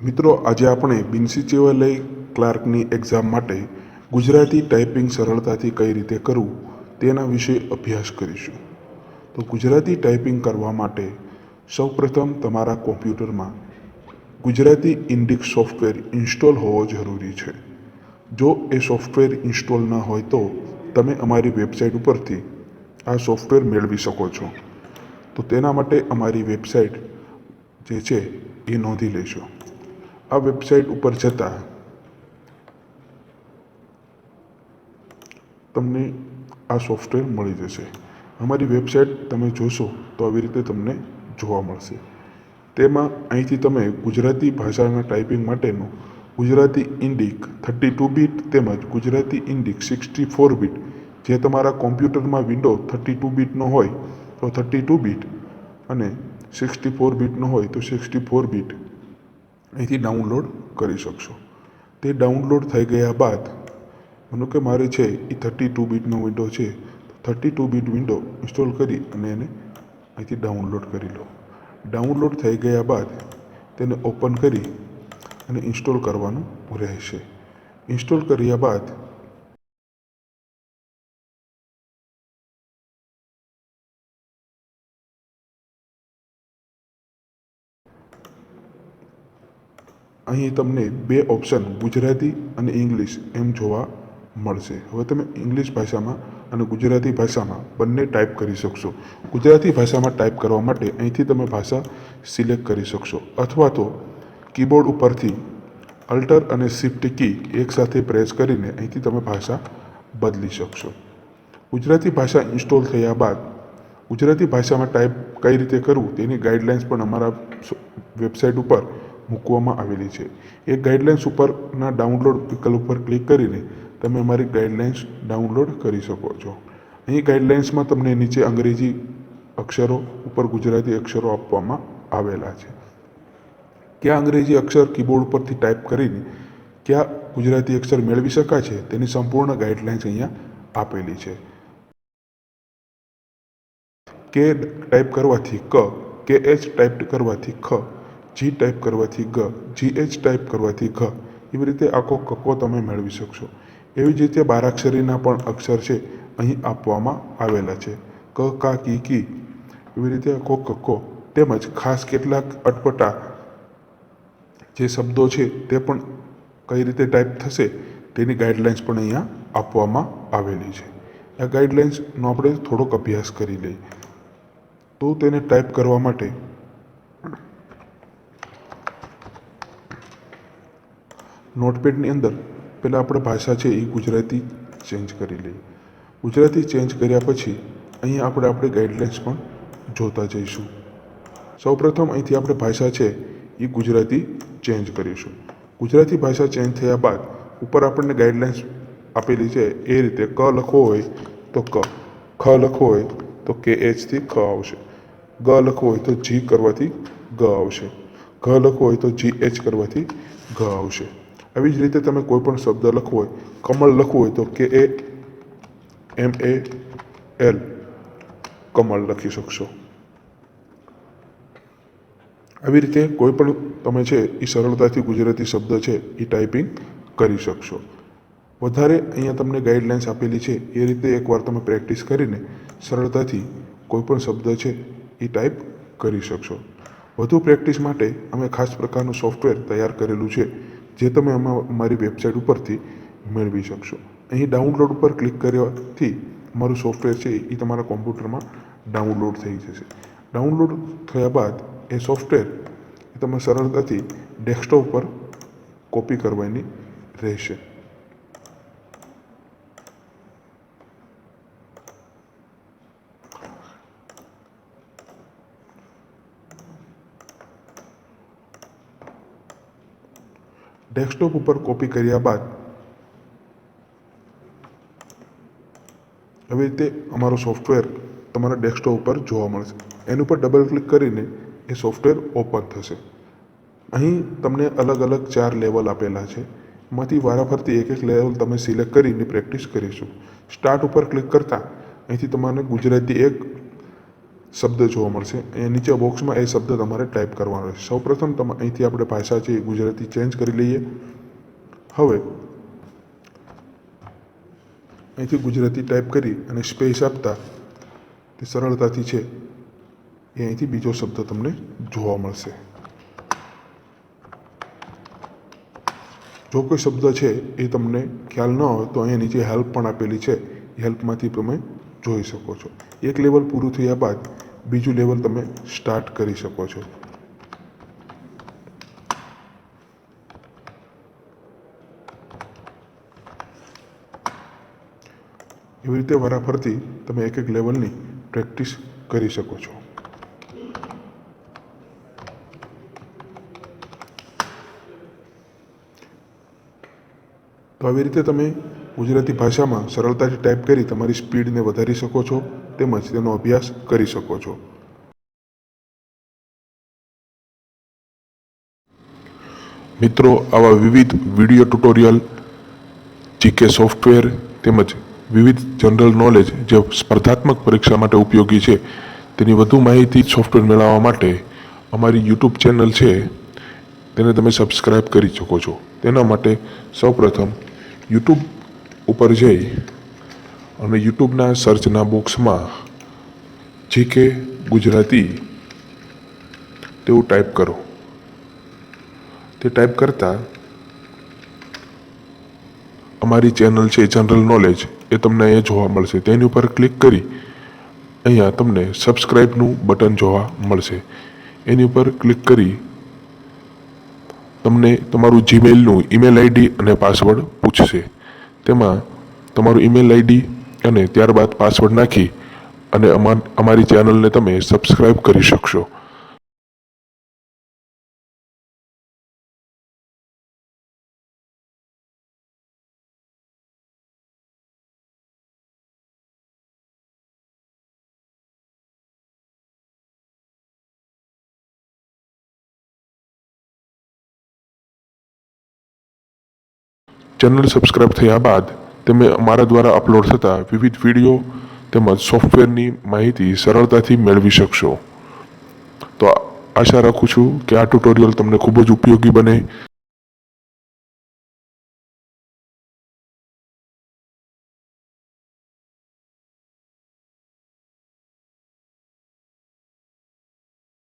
મિત્રો, આજે આપણે બિનસિચિવાલય ક્લાર્કની એક્ઝામ માટે ગુજરાતી ટાઈપિંગ સરળતાથી કઈ રીતે કરવું તેના વિશે અભ્યાસ કરીશું. તો ગુજરાતી ટાઈપિંગ કરવા માટે સૌપ્રથમ તમારા કોમ્પ્યુટરમાં ગુજરાતી ઇન્ડિક્સ સોફ્ટવેર ઇન્સ્ટોલ હોવો જરૂરી છે. જો એ સોફ્ટવેર ઇન્સ્ટોલ ન હોય તો તમે અમારી વેબસાઇટ ઉપરથી આ સોફ્ટવેર મેળવી શકો છો. તો તેના માટે અમારી વેબસાઇટ જે છે એ નોંધી લેશો આ વેબસાઇટ ઉપર જતાં તમને આ સોફ્ટવેર મળી જશે. અમારી વેબસાઇટ તમે જોશો તો આવી રીતે તમને જોવા મળશે. તેમાં અહીંથી તમે ગુજરાતી ભાષાના ટાઈપિંગ માટેનું Gujarati Indic thirty two bit તેમજ Gujarati Indic sixty four bit જે તમારા કોમ્પ્યુટરમાં વિન્ડો થર્ટી ટુ બીટનો હોય તો થર્ટી ટુ બીટ અને સિક્સટી ફોર બીટનો હોય તો સિક્સટી ફોર બીટ અહીંથી ડાઉનલોડ કરી શકશો. તે ડાઉનલોડ થઈ ગયા બાદ, માનો કે મારે છે એ થર્ટી ટુ બીટનો વિન્ડો છે thirty two bit window install કરી અને એને અહીંથી ડાઉનલોડ કરી લો. ડાઉનલોડ થઈ ગયા બાદ તેને ઓપન કરી અને ઇન્સ્ટોલ કરવાનું રહેશે. ઇન્સ્ટોલ કર્યા બાદ અહીં તમને બે ઓપ્શન ગુજરાતી અને ઇંગ્લિશ એમ જોવા મળશે. હવે તમે ઇંગ્લિશ ભાષામાં અને ગુજરાતી ભાષામાં બંને ટાઈપ કરી શકશો. ગુજરાતી ભાષામાં ટાઈપ કરવા માટે અહીંથી તમે ભાષા સિલેક્ટ કરી શકશો. અથવા તો કીબોર્ડ ઉપરથી અલ્ટર અને શિફ્ટ કી એકસાથે પ્રેસ કરીને અહીંથી તમે ભાષા બદલી શકશો. ગુજરાતી ભાષા ઇન્સ્ટોલ થયા બાદ ગુજરાતી ભાષામાં ટાઈપ કઈ રીતે કરવું તેની ગાઈડલાઇન્સ પણ અમારા વેબસાઇટ ઉપર મૂકવામાં આવેલી છે. એ ગાઈડલાઇન્સ ઉપરના ડાઉનલોડ વિકલ્પ ઉપર ક્લિક કરીને તમે મારી ગાઈડલાઇન્સ ડાઉનલોડ કરી શકો છો. અહીં ગાઈડલાઇન્સમાં તમને નીચે અંગ્રેજી અક્ષરો ઉપર ગુજરાતી અક્ષરો આપવામાં આવેલા છે. કયા અંગ્રેજી અક્ષર કીબોર્ડ ઉપરથી ટાઈપ કરીને કયા ગુજરાતી અક્ષર મેળવી શકાય છે તેની સંપૂર્ણ ગાઈડલાઇન્સ અહીંયા આપેલી છે. કે ટાઈપ કરવાથી ક, કે એચ ટાઈપ કરવાથી ખ જી ટાઈપ કરવાથી ગ જી એચ ટાઈપ કરવાથી ઘ. એવી રીતે આખો કક્કો તમે મેળવી શકશો. એવી જ રીતે બારાક્ષરીના પણ અક્ષર છે, અહીં આપવામાં આવેલા છે. ક, કા, કી કી. એવી રીતે આખો કક્કો. તેમજ ખાસ કેટલાક અટપટા જે શબ્દો છે, તે પણ કઈ રીતે ટાઈપ થશે, તેની ગાઈડલાઇન્સ પણ અહીંયા આપવામાં આવેલી છે. આ ગાઈડલાઇન્સનો આપણે થોડોક અભ્યાસ કરી લઈએ. તો તેને ટાઈપ કરવા માટે નોટપેડની અંદર પહેલાં આપણે ભાષા છે એ ગુજરાતી ચેન્જ કરી લઈએ. ગુજરાતી ચેન્જ કર્યા પછી અહીંયા આપણે આપણે ગાઈડલાઇન્સ પણ જોતા જઈશું. સૌપ્રથમ અહીંથી આપણે ભાષા છે એ ગુજરાતી ચેન્જ કરીશું. ગુજરાતી ભાષા ચેન્જ થયા બાદ ઉપર આપણને ગાઈડલાઇન્સ આપેલી છે એ રીતે ક લખવો હોય તો ક, ખ લખવો હોય તો કે એચથી ખ આવશે. ગ લખવો હોય તો જી કરવાથી ગ આવશે. ઘ લખવો હોય તો જી એચ કરવાથી ઘ આવશે. આવી જ રીતે તમે કોઈ પણ શબ્દ લખવો હોય, કમળ લખવું હોય તો કે એ એમ એ એલ કમળ લખી શકશો. આવી રીતે કોઈ પણ તમે છે એ સરળતાથી ગુજરાતી શબ્દ છે એ ટાઈપિંગ કરી શકશો. વધારે અહીંયા તમને ગાઈડલાઇન્સ આપેલી છે, એ રીતે એકવાર તમે પ્રેક્ટિસ કરીને સરળતાથી કોઈ પણ શબ્દ છે એ ટાઈપ કરી શકશો. વધુ પ્રેક્ટિસ માટે અમે ખાસ પ્રકારનું સોફ્ટવેર તૈયાર કરેલું છે જે તમે આમાં મારી વેબસાઇટ ઉપરથી મેળવી શકશો. અહીં ડાઉનલોડ ઉપર ક્લિક કરવાથી મારું સોફ્ટવેર છે એ તમારા કોમ્પ્યુટરમાં ડાઉનલોડ થઈ જશે. ડાઉનલોડ થયા બાદ એ સોફ્ટવેર તમે સરળતાથી ડેસ્કટોપ પર કોપી કરવાની રહેશે. ડેસ્કટોપ ઉપર કોપી કર્યા બાદ આવી રીતે અમારો સોફ્ટવેર તમારા ડેસ્કટોપ ઉપર જોવા મળશે. એની ઉપર ડબલ ક્લિક કરીને એ સોફ્ટવેર ઓપન થશે. અહીં તમને અલગ અલગ ચાર લેવલ આપેલા છે. એમાંથી વારાફરતી એક એક લેવલ તમે સિલેક્ટ કરીને પ્રેક્ટિસ કરીશું સ્ટાર્ટ ઉપર ક્લિક કરતાં અહીંથી તમારે ગુજરાતી એક શબ્દ જોવા મળશે. અહીંયા નીચે બોક્સમાં એ શબ્દ તમારે ટાઈપ કરવાનો રહેશે. સૌપ્રથમ તમે અહીંથી આપણે ભાષા છે ગુજરાતી ચેન્જ કરી લઈએ. હવે અહીંથી ગુજરાતી ટાઈપ કરી અને સ્પેસ આપતા તે સરળતાથી છે. એ અહીંથી બીજો શબ્દ તમને જોવા મળશે. જો કોઈ શબ્દ છે એ તમને ખ્યાલ ન હોય તો અહીંયા નીચે હેલ્પ પણ આપેલી છે. હેલ્પમાંથી તમે જોઈ શકો છો. એક લેવલ પૂરું થયા બાદ બીજું લેવલ તમે સ્ટાર્ટ કરી શકો છો. એવી રીતે વારાફરતી તમે એક એક લેવલની પ્રેક્ટિસ કરી શકો છો. તો આવી રીતે તમે ગુજરાતી ભાષામાં સરળતાથી ટાઈપ કરી તમારી સ્પીડને વધારી શકો છો તેમજ તેનો અભ્યાસ કરી શકો છો. મિત્રો, આવા વિવિધ વીડિયો ટ્યુટોરિયલ જીકે સોફ્ટવેર તેમજ વિવિધ જનરલ નોલેજ જે સ્પર્ધાત્મક પરીક્ષા માટે ઉપયોગી છે, તેની વધુ માહિતી સોફ્ટવેર મેળવવા માટે અમારી યુટ્યુબ ચેનલ છે. તેને તમે સબસ્ક્રાઈબ કરી શકો છો. તેના માટે સૌપ્રથમ યુટ્યુબ ઉપર જઈ અને યુટ્યુબના સર્ચના બોક્સમાં જીકે ગુજરાતી તેવું ટાઈપ કરો. તે ટાઈપ કરતાં અમારી ચેનલ છે જનરલ નોલેજ એ તમને અહીંયા જોવા મળશે. તેની ઉપર ક્લિક કરી અહીંયા તમને સબસ્ક્રાઈબનું બટન જોવા મળશે. એની ઉપર ક્લિક કરી તમને તમારું જીમેલનું ઈમેલ આઈડી અને પાસવર્ડ પૂછશે. તેમાં તમારું ઈમેલ આઈડી અને ત્યારબાદ પાસવર્ડ નાખી અને અમા, અમારી ચેનલને તમે સબસ્ક્રાઈબ કરી શકશો. ચેનલ સબસ્ક્રાઇબ થયા બાદ તમે અમારા દ્વારા અપલોડ થતા વિવિધ વીડિયો તેમજ સોફ્ટવેરની માહિતી સરળતાથી મેળવી શકશો. તો આશા રાખું છું કે આ ટ્યુટોરિયલ તમને ખૂબ જ ઉપયોગી બને.